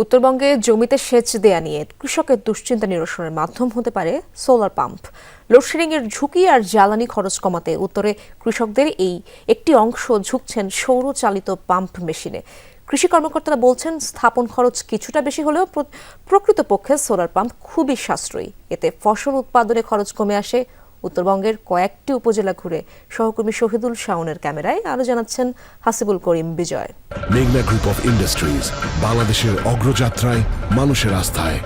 উত্তরবঙ্গে জমিতে সেচ দেয়া নিয়ে কৃষকের দুশ্চিন্তা নিরসনের মাধ্যম হতে পারে সোলার পাম্প। লোডশেডিং এর ঝুঁকি আর জ্বালানি খরচ কমাতে উত্তরে কৃষকদের এই একটি অংশ ঝুঁকছেন সৌরচালিত পাম্প মেশিনে। কৃষি কর্মকর্তারা বলছেন, স্থাপন খরচ কিছুটা বেশি হলেও প্রকৃতপক্ষে সোলার পাম্প খুবই সাশ্রয়ী। এতে ফসল উৎপাদনে খরচ কমে আসে উত্তরবঙ্গের কয়েকটি উপজেলা ঘুরে সহকর্মী শহীদুল শাওনের ক্যামেরায় আরও জানাচ্ছেন হাসিবুল করিম বিজয়। মেঘনা গ্রুপ অফ ইন্ডাস্ট্রিজ বাংলাদেশের অগ্রযাত্রায় মানুষের আস্থায়।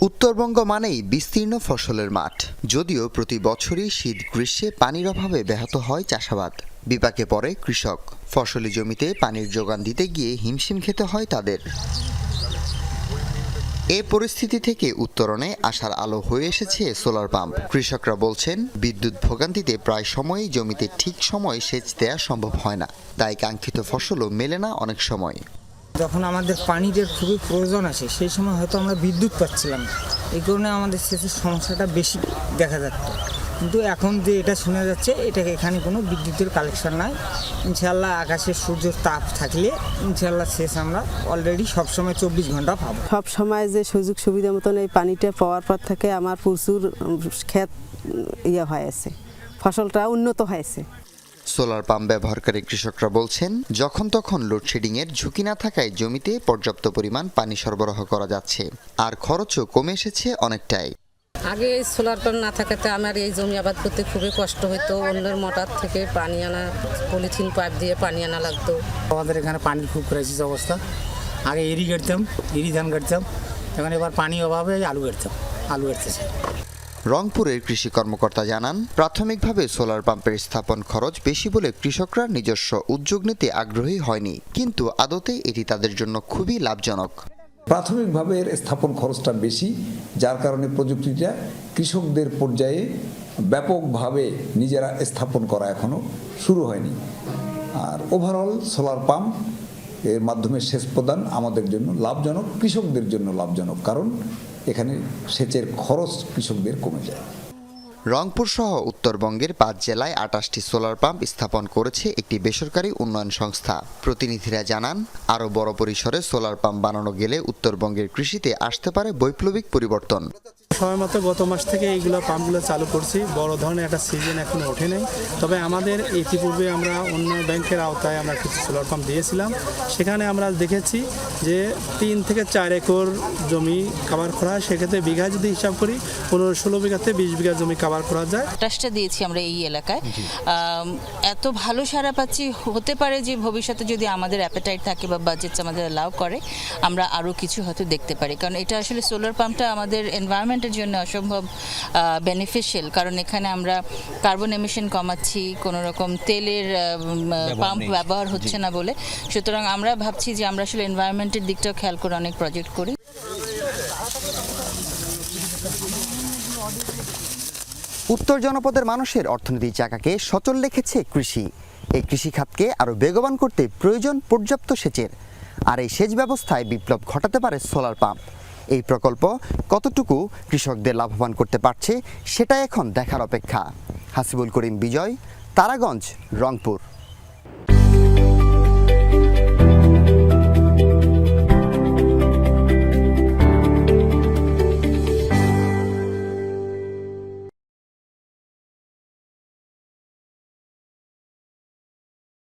উত্তরবঙ্গ মানেই বিস্তীর্ণ ফসলের মাঠ। যদিও প্রতি বছরই শীত গ্রীষ্মে পানির অভাবে ব্যাহত হয় চাষাবাদ। বিপাকে পড়ে কৃষক। ফসলি জমিতে পানির যোগান দিতে গিয়ে হিমশিম খেতে হয় তাদের। এ পরিস্থিতি থেকে উত্তরণে আসার আলো হয়ে এসেছে সোলার পাম্প। কৃষকরা বলছেন, বিদ্যুৎ ভোগান্তিতে প্রায় সময়ই জমিতে ঠিক সময় সেচ দেওয়া সম্ভব হয় না। তাই কাঙ্ক্ষিত ফসলও মেলে না অনেক সময়। যখন আমাদের পানির খুবই প্রয়োজন আছে, সেই সময় হয়তো আমরা বিদ্যুৎ পাচ্ছিলাম এই কারণে আমাদের সেচের সমস্যাটা বেশি দেখা যাচ্ছে। কিন্তু এখন যে এটা শোনা যাচ্ছে এটা এখানে কোনো বিদ্যুতের কালেকশন নাই। ইনশাল্লাহ আকাশে সূর্যের তাপ থাকলে ইনশাল্লাহ শেষ আমরা অলরেডি সবসময় চব্বিশ ঘণ্টা পাবো। সব সময় যে সুযোগ সুবিধা মতন এই পানিটা পাওয়ার পর থেকে আমার প্রচুর ক্ষেত ইয়ে হয়েছে। ফসলটা উন্নত হয়েছে। সোলার পাম্প ব্যবহারকারী কৃষকরা বলছেন যখন তখন লোডশেডিং এর ঝুঁকি না থাকায় জমিতে পর্যাপ্ত পরিমাণ পানি সরবরাহ করা যাচ্ছে। আর খরচও কমে এসেছে অনেকটাই। আগে এই সোলার পাম্প না থাকাতে আমার এই জমি আবাদ করতে খুবই কষ্ট হতো অন্যের মোটর থেকে পানি আনা পলিথিন পাইপ দিয়ে পানি আনা লাগতো। আমাদের এখানে পানির খুব ক্রাইসিস অবস্থা। আগে এরি কাটতাম এরি ধান কাটতাম এখন এবার পানি অভাবে আলু কাটতাম আলু কাটতেছে। রংপুরের কৃষি কর্মকর্তা জানান প্রাথমিকভাবে সোলার পাম্পের স্থাপন খরচ বেশি বলে কৃষকরা নিজস্ব উদ্যোগ নিতে আগ্রহী হয়নি। কিন্তু আদতে এটি তাদের জন্য খুবই লাভজনক। প্রাথমিকভাবে এর স্থাপন খরচটা বেশি, যার কারণে প্রযুক্তিটা কৃষকদের পর্যায়ে ব্যাপকভাবে নিজেরা স্থাপন করা এখনও শুরু হয়নি। আর ওভারঅল সোলার পাম্পের মাধ্যমে সেচ প্রদান আমাদের জন্য লাভজনক, কৃষকদের জন্য লাভজনক, কারণ এখানে সেচের খরচ কৃষকদের কমে যায়। রংপুর সহ উত্তরবঙ্গের পাঁচ জেলায় আটাশটি সোলার পাম্প স্থাপন করেছে একটি বেসরকারি উন্নয়ন সংস্থা। প্রতিনিধিরা জানান, আরও বড় পরিসরে সোলার পাম্প বানানো গেলে উত্তরবঙ্গের কৃষিতে আসতে পারে বৈপ্লবিক পরিবর্তন। মতো গত মাস থেকে এইগুলো পাম্পগুলো চালু করছি। বড় ধরনের একটা সিজন এখনও ওঠে নাই। তবে আমাদের ইতিপূর্বে আমরা অন্য ব্যাংকের আওতায় আমরা কিছু সোলার পাম্প দিয়েছিলাম। সেখানে আমরা দেখেছি যে তিন থেকে চার একর জমি কাভার করা হয়। সেক্ষেত্রে বিঘা যদি হিসাব করি পনেরো ষোলো বিঘাতে বিশ বিঘা জমি কাভার করা যায়। আটাশটা দিয়েছি আমরা এই এলাকায়। এত ভালো সারা পাচ্ছি হতে পারে যে ভবিষ্যতে যদি আমাদের অ্যাপেটাইট থাকে বা বাজেট আমাদের অ্যালাউ করে আমরা আরও কিছু হয়তো দেখতে পারি। কারণ এটা আসলে সোলার পাম্পটা আমাদের এনভায়রনমেন্টের জন্য অসম্ভব বেনিফিশিয়াল কারণ এখানে আমরা কার্বন এমিশন কমাচ্ছি কোনো রকম তেলের পাম্প ব্যবহার হচ্ছে না বলে। সুতরাং আমরা ভাবছি যে আমরা আসলে এনভায়রনমেন্টের দিকটাও খেয়াল করে অনেক প্রজেক্ট করি। উত্তর জনপদের মানুষের অর্থনীতির চাকাকে সচল রেখেছে কৃষি। এই কৃষিখাতকে আরও বেগবান করতে প্রয়োজন পর্যাপ্ত সেচের। আর এই সেচ ব্যবস্থায় বিপ্লব ঘটাতে পারে সোলার পাম্প এই প্রকল্প কতটুকু কৃষকদের লাভবান করতে পারছে সেটা এখন দেখার অপেক্ষা। হাসিবুল করিম বিজয়, তারাগঞ্জ, রংপুর।